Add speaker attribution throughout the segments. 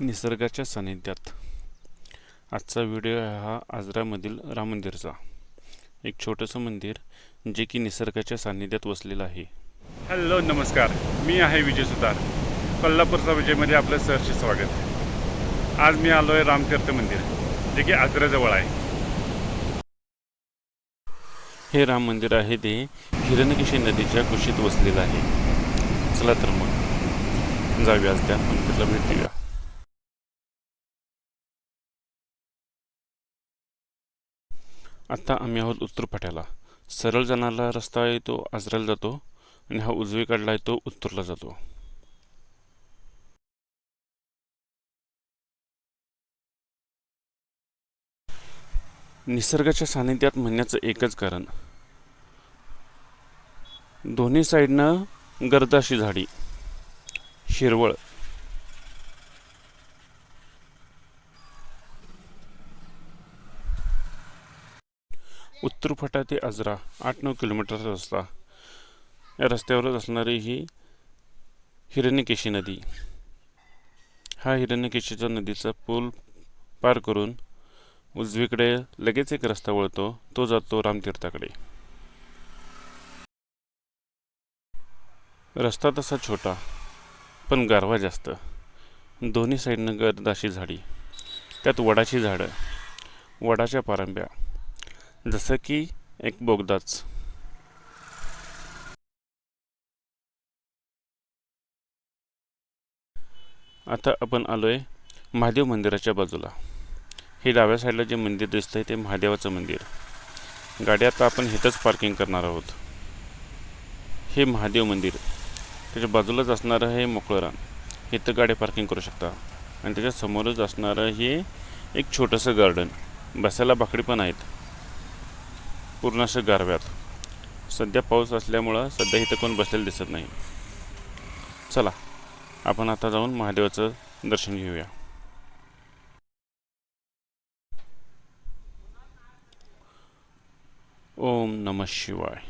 Speaker 1: निसर्गाच्या सानिध्यात आजचा व्हिडिओ हा आजरामधील राम मंदिरचा एक छोटंसं मंदिर जे की निसर्गाच्या सानिध्यात वसलेलं आहे. हॅलो नमस्कार. मी आहे विजय सुतार. कोल्हापूरचा विजयमध्ये आपलं सहर्ष स्वागत. आज मी आलो आहे रामतीर्थ मंदिर जे की आग्र्याजवळ आहे. हे राम मंदिर आहे ते हिरणकेशी नदीच्या कुशीत वसलेलं आहे. चला तर मग जाऊया आज त्या मंदिरला भेट आत्ता आम्ही आहोत उत्तर फाट्याला सरळ जाणारा रस्ता आहे तो आजराला जातो आणि हा उजवीकडला आहे तो उत्तरला जातो. निसर्गाच्या सानिध्यात म्हणण्याचं एकच कारण. दोन्ही साईडनं गर्दाशी झाडी हिरवळ उत्तरफाटा ते आजरा आठ नऊ किलोमीटरचा रस्ता. या रस्त्यावरच असणारी ही हिरण्यकेशी नदी. हा हिरण्यकेशीचा नदीचा पूल पार करून उजवीकडे लगेच एक रस्ता वळतो तो जातो रामतीर्थाकडे. रस्ता तसा छोटा पण गारवा जास्त. दोन्ही साईडनं गर्दाशी झाडी त्यात वडाची झाडं वडाच्या पारंब्या. जसं की एक बोगदाच. आता आपण आलोय महादेव मंदिराच्या बाजूला. हे डाव्या साईडला जे मंदिर दिसतंय ते महादेवाचं मंदिर. गाडी आता आपण इथंच पार्किंग करणार आहोत. हे महादेव मंदिर. त्याच्या बाजूलाच असणारं हे मोकळं रान. इथं गाडी पार्किंग करू शकता. आणि त्याच्या समोरच असणारं हे एक छोटंसं गार्डन बसायला बाकडी पण आहेत. पूर्ण असं गारव्यात. सध्या पाऊस असल्यामुळं सध्या इथं कोण बसलेलं दिसत नाही. चला आपण आता जाऊन महादेवाचं दर्शन घेऊया. ओम नम शिवाय.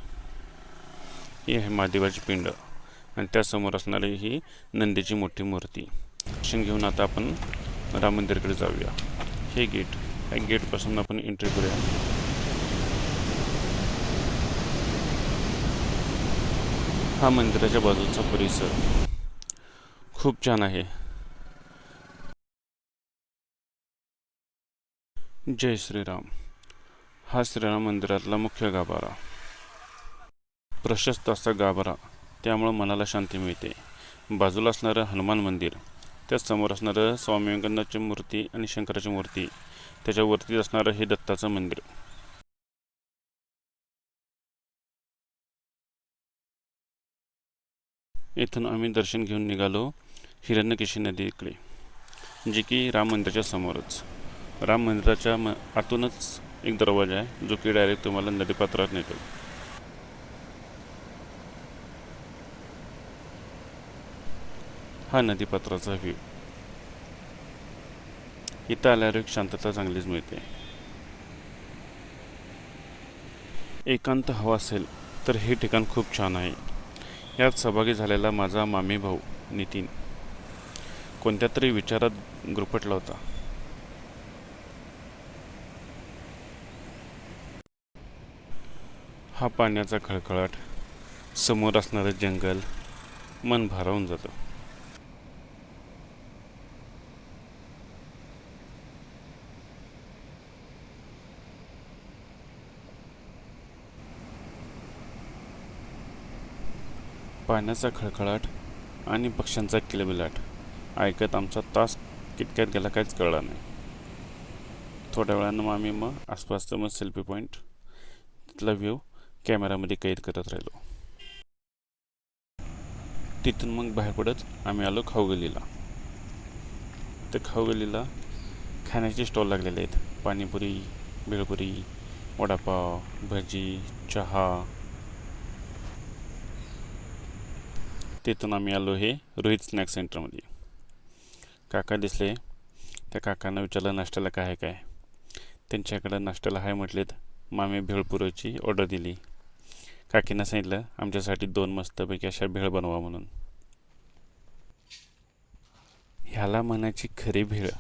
Speaker 1: ही आहे महादेवाची पिंड आणि त्यासमोर असणारी ही नंदीची मोठी मूर्ती. दर्शन घेऊन आता आपण राम मंदिरकडे जाऊया. हे गेट या गेटपासून आपण एंट्री करूया. हा मंदिराच्या बाजूचा परिसर. खूप छान आहे. जय श्रीराम. हा श्रीराम मंदिरातला मुख्य गाभारा. प्रशस्त असा गाभारा त्यामुळं मनाला शांती मिळते. बाजूला असणारं हनुमान मंदिर त्याच समोर असणारं स्वामी विवेकानंदाची मूर्ती आणि शंकराची मूर्ती त्याच्यावरती असणारं हे दत्ताचं मंदिर. इथून आम्ही दर्शन घेऊन निघालो हिरण्यकेशी नदीकडे जे की राम मंदिराच्या समोरच. राम मंदिराच्या म आतूनच एक दरवाजा आहे जो की डायरेक्ट तुम्हाला नदीपात्रात नेतो. हा नदीपात्राचा व्ह्यू इथं आल्यावर एक शांतता चांगलीच मिळते. एकांत हवा असेल तर हे ठिकाण खूप छान आहे. यात सहभागी झालेला माझा मामी भाऊ नितीन. कोणत्या तरी विचारात गुरफटला होता. हा पाण्याचा खळखळाट समोर असणारं जंगल मन भारावून जातं. पाण्याचा खळखळाट आणि पक्ष्यांचा किलबिलाट. ऐकत आमचा तास कितक्यात गेला काहीच कळला नाही. थोड्या वेळानं मग आम्ही मग आसपासचं मग सेल्फी पॉईंट तिथला व्ह्यू कॅमेरामध्ये कैद करत राहिलो. तिथून मग बाहेर पडत आम्ही आलो खाऊगलीला. तर खाऊगलीला खाण्याचे स्टॉल लागलेले आहेत. पाणीपुरी भेळपुरी वडापाव भजी चहा तिथून आम्ही आलो हे रोहित स्नॅक सेंटरमध्ये. काका दिसले. त्या काकांना विचारलं नाश्त्याला काय काय? त्यांच्याकडं नाश्त्याला हाय म्हटलेत. मामी भेळपुरीची ऑर्डर दिली. काकीनं सांगितलं आमच्यासाठी दोन मस्तपैकी अशा भेळ बनवा म्हणून. ह्याला म्हणायची खरी भेळ.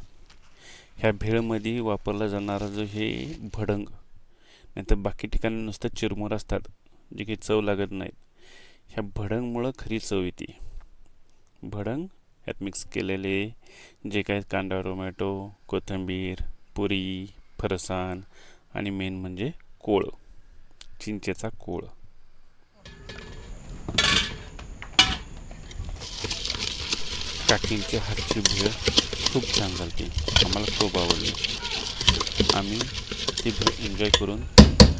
Speaker 1: ह्या भेळमध्ये वापरला जाणारा जो हे भडंग नाहीतर बाकी ठिकाणी नुसतं चिरमुर असतात जे काही चव लागत नाहीत. ह्या भडंगमुळं खरी चव येते. भडंग ह्यात मिक्स केलेले जे काही कांदा टोमॅटो कोथिंबीर पुरी फरसाण आणि मेन म्हणजे कोळ चिंचेचा कोळ. काकींच्या हातची भेळ खूप छान झाली आम्हाला खूप आवडली. आम्ही ती भेळ एन्जॉय करून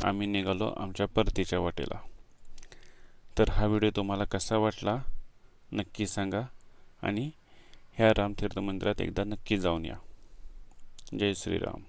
Speaker 1: आम्ही निघालो आमच्या परतीच्या वाटेला. तर हा व्हिडिओ तुम्हाला कसा वाटला नक्की सांगा आणि ह्या रामतीर्थ मंदिरात एकदा नक्की जाऊन या. जय श्रीराम.